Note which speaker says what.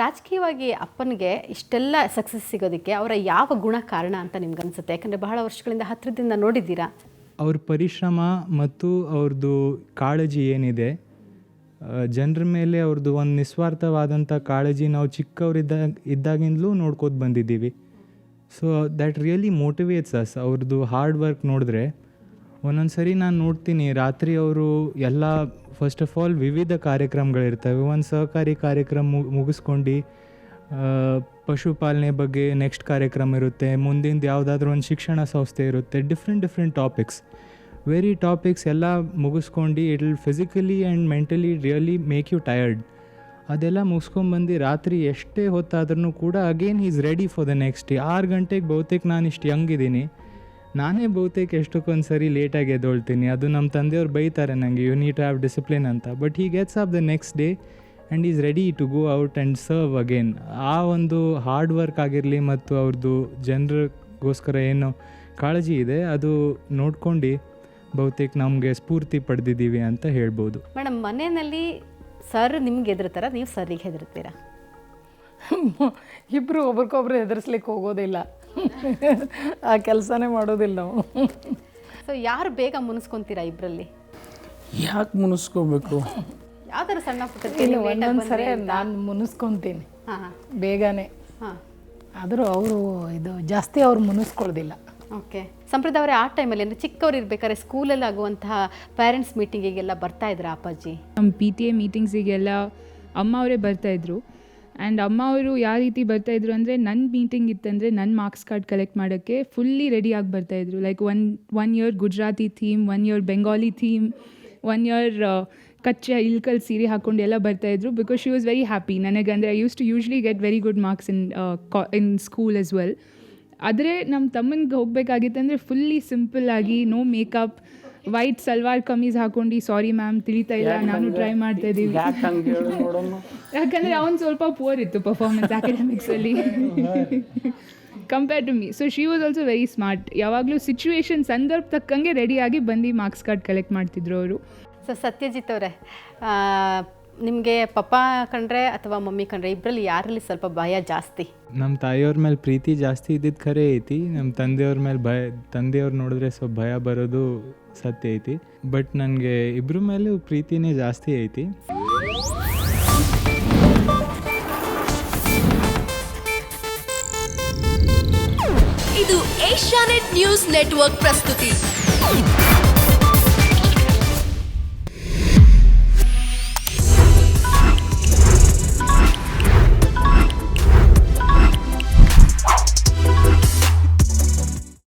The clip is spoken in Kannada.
Speaker 1: ರಾಜಕೀಯವಾಗಿ ಅಪ್ಪನಿಗೆ ಇಷ್ಟೆಲ್ಲ ಸಕ್ಸಸ್ ಸಿಗೋದಕ್ಕೆ ಅವರ ಯಾವ ಗುಣ ಕಾರಣ ಅಂತ ನಿಮ್ಗೆ ಅನ್ಸುತ್ತೆ ಯಾಕಂದರೆ ಬಹಳ ವರ್ಷಗಳಿಂದ ಹತ್ತಿರದಿಂದ ನೋಡಿದ್ದೀರಾ?
Speaker 2: ಅವ್ರ ಪರಿಶ್ರಮ ಮತ್ತು ಅವ್ರದ್ದು ಕಾಳಜಿ ಏನಿದೆ ಜನರ ಮೇಲೆ ಅವ್ರದ್ದು ಒಂದು ನಿಸ್ವಾರ್ಥವಾದಂಥ ಕಾಳಜಿ ನಾವು ಚಿಕ್ಕವರಿದ್ದಾಗ ಇದ್ದಾಗಿಂದಲೂ ನೋಡ್ಕೋತ ಬಂದಿದ್ದೀವಿ. So that really motivates us ಅವ್ರದ್ದು ಹಾರ್ಡ್ ವರ್ಕ್ ನೋಡಿದ್ರೆ ಒಂದೊಂದು ಸರಿ ನಾನು ನೋಡ್ತೀನಿ. ರಾತ್ರಿ ಅವರು ಎಲ್ಲ ಫಸ್ಟ್ ಆಫ್ ಆಲ್ ವಿವಿಧ ಕಾರ್ಯಕ್ರಮಗಳಿರ್ತವೆ. ಒಂದು ಸಹಕಾರಿ ಕಾರ್ಯಕ್ರಮ ಮುಗಿಸ್ಕೊಂಡು ಪಶುಪಾಲನೆ ಬಗ್ಗೆ ನೆಕ್ಸ್ಟ್ ಕಾರ್ಯಕ್ರಮ ಇರುತ್ತೆ. ಮುಂದಿಂದು ಯಾವುದಾದ್ರೂ ಒಂದು ಶಿಕ್ಷಣ ಸಂಸ್ಥೆ ಇರುತ್ತೆ. Different different topics very topics ಎಲ್ಲ ಮುಗಿಸ್ಕೊಂಡು it will physically and mentally really make you tired ಅದೆಲ್ಲ ಮುಗಿಸ್ಕೊಂಬಂದು ರಾತ್ರಿ ಎಷ್ಟೇ ಹೊತ್ತಾದ್ರೂ ಕೂಡ again is ready for the next day ಆರು ಗಂಟೆಗೆ ಬಹುತೇಕ ನಾನು ಇಷ್ಟು ಯಂಗ್ ಇದ್ದೀನಿ ನಾನೇ ಬಹುತೇಕ ಎಷ್ಟಕ್ಕೊಂದು ಸರಿ ಲೇಟಾಗಿ ಎದ್ದೊಳ್ತೀನಿ. ಅದು ನಮ್ಮ ತಂದೆಯವ್ರು ಬೈತಾರೆ ನನಗೆ ಯು ನೀಟ್ ಹ್ಯಾವ್ ಡಿಸಿಪ್ಲಿನ್ ಅಂತ. But he gets off the next day and is ready to go out and serve again ಆ ಒಂದು ಹಾರ್ಡ್ ವರ್ಕ್ ಆಗಿರಲಿ ಮತ್ತು ಅವ್ರದ್ದು ಜನರಿಗೋಸ್ಕರ ಏನು ಕಾಳಜಿ ಇದೆ ಅದು ನೋಡ್ಕೊಂಡು ಬಹುತೇಕ ನಮಗೆ ಸ್ಫೂರ್ತಿ ಪಡೆದಿದ್ದೀವಿ ಅಂತ ಹೇಳ್ಬೋದು.
Speaker 1: ಮೇಡಮ್ ಮನೆಯಲ್ಲಿ ಸರ್ ನಿಮ್ಗೆ ಹೆದರ್ತಾರ? ನೀವು ಸರಿಗೆ ಹೆದರ್ತೀರಾ?
Speaker 3: ಇಬ್ಬರು ಒಬ್ರಿಗೊಬ್ರು ಹೆದರ್ಸ್ಲಿಕ್ಕೆ ಹೋಗೋದಿಲ್ಲ. ಆ ಕೆಲಸನೇ ಮಾಡೋದಿಲ್ಲ ನಾವು.
Speaker 1: ಸೊ ಯಾರು ಬೇಗ ಮುನಿಸ್ಕೊಂತೀರಾ ಇಬ್ಬರಲ್ಲಿ
Speaker 3: ಯಾಕೆ ಮುನಿಸ್ಕೋಬೇಕು?
Speaker 1: ಯಾವ ಥರ ಸಣ್ಣ ಪುಟ್ಟ
Speaker 3: ಇಲ್ಲ ಒಂದೊಂದು ಸರಿ ನಾನು ಮುನಿಸ್ಕೊತೀನಿ. ಬೇಗನೆ.
Speaker 1: ಹಾಂ.
Speaker 3: ಆದರೂ ಅವರು ಇದು ಜಾಸ್ತಿ ಅವ್ರು ಮುನಿಸ್ಕೊಳ್ಳೋದಿಲ್ಲ
Speaker 1: ಓಕೆ. ಸಂಪ್ರದಾಯ ಅವರೇ ಆ ಟೈಮಲ್ಲಿ ಅಂದರೆ ಚಿಕ್ಕವ್ರು ಇರ್ಬೇಕಾದ್ರೆ ಸ್ಕೂಲಲ್ಲಿ ಆಗುವಂತಹ ಪೇರೆಂಟ್ಸ್ ಮೀಟಿಂಗಿಗೆಲ್ಲ ಬರ್ತಾ ಇದ್ರ ಅಪ್ಪಾಜಿ?
Speaker 4: ನಮ್ಮ ಪಿ ಟಿ ಎ ಮೀಟಿಂಗ್ಸಿಗೆಲ್ಲ ಅಮ್ಮ ಅವರೇ ಬರ್ತಾಯಿದ್ರು ಆ್ಯಂಡ್ ಅಮ್ಮ ಅವರು ಯಾವ ರೀತಿ ಬರ್ತಾಯಿದ್ರು ಅಂದರೆ ನನ್ನ ಮೀಟಿಂಗ್ ಇತ್ತಂದರೆ ನನ್ನ ಮಾರ್ಕ್ಸ್ ಕಾರ್ಡ್ ಕಲೆಕ್ಟ್ ಮಾಡೋಕ್ಕೆ ಫುಲ್ಲಿ ರೆಡಿಯಾಗಿ ಬರ್ತಾಯಿದ್ರು like one one year Gujarati theme one year Bengali theme one year ಕಚ್ಚೆ ಇಲ್ಕಲ್ ಸೀರೆ ಹಾಕ್ಕೊಂಡು ಎಲ್ಲ ಬರ್ತಾಯಿದ್ರು because she was very happy ನನಗೆ ಅಂದರೆ I use to usually get very good marks in ಕಾ ಇನ್ ಸ್ಕೂಲ್ ಆಸ್ ವೆಲ್ ಆದರೆ ನಮ್ಮ ತಮ್ಮನಿಗೆ ಹೋಗಬೇಕಾಗಿತ್ತಂದರೆ ಫುಲ್ಲಿ ಸಿಂಪಲ್ ಆಗಿ no makeup white salwar kameez ಹಾಕೊಂಡು ಸಾರಿ ಮ್ಯಾಮ್ ತಿಳಿತಾ ಇಲ್ಲ. ನಾನು ಟ್ರೈ ಮಾಡ್ತಾ ಇದ್ದೀವಿ ಯಾಕಂದ್ರೆ ಅವ್ನು ಸ್ವಲ್ಪ ಪೂರ್ ಇತ್ತು performance ಅಕಾಡೆಮಿಕ್ಸಲ್ಲಿ compare to me so she was also very smart ಯಾವಾಗಲೂ ಸಿಚುವೇಶನ್ ಸಂದರ್ಭ ತಕ್ಕಂಗೆ ರೆಡಿಯಾಗಿ ಬಂದು ಮಾರ್ಕ್ಸ್ ಕಾರ್ಡ್ ಕಲೆಕ್ಟ್ ಮಾಡ್ತಿದ್ರು ಅವರು.
Speaker 1: ಸೊ ಸತ್ಯಜಿತ್ ಅವರೇ ನಿಮಗೆ ಪಪ್ಪ ಕಂಡ್ರೆ ಅಥವಾ ಮಮ್ಮಿ ಕಂಡ್ರೆ ಇಬ್ಬರಲ್ಲಿ ಯಾರಲ್ಲಿ ಸ್ವಲ್ಪ ಭಯ ಜಾಸ್ತಿ?
Speaker 2: ನಮ್ಮ ತಾಯಿಯವ್ರ ಮೇಲೆ ಪ್ರೀತಿ ಜಾಸ್ತಿ ಇದ್ದಿದ್ದು ಖರೆ ಐತಿ. ನಮ್ಮ ತಂದೆಯವ್ರ ಮೇಲೆ ಭಯ ತಂದೆಯವ್ರು ನೋಡಿದ್ರೆ ಸ್ವಲ್ಪ ಭಯ ಬರೋದು ಸತ್ಯ ಐತಿ. ಬಟ್ ನನಗೆ ಇಬ್ಬರ ಮೇಲೂ ಪ್ರೀತಿನೇ ಜಾಸ್ತಿ ಐತಿ.
Speaker 5: ಇದು ಏಷ್ಯಾನೆಟ್ ನ್ಯೂಸ್ ನೆಟ್ವರ್ಕ್ ಪ್ರಸ್ತುತಿ.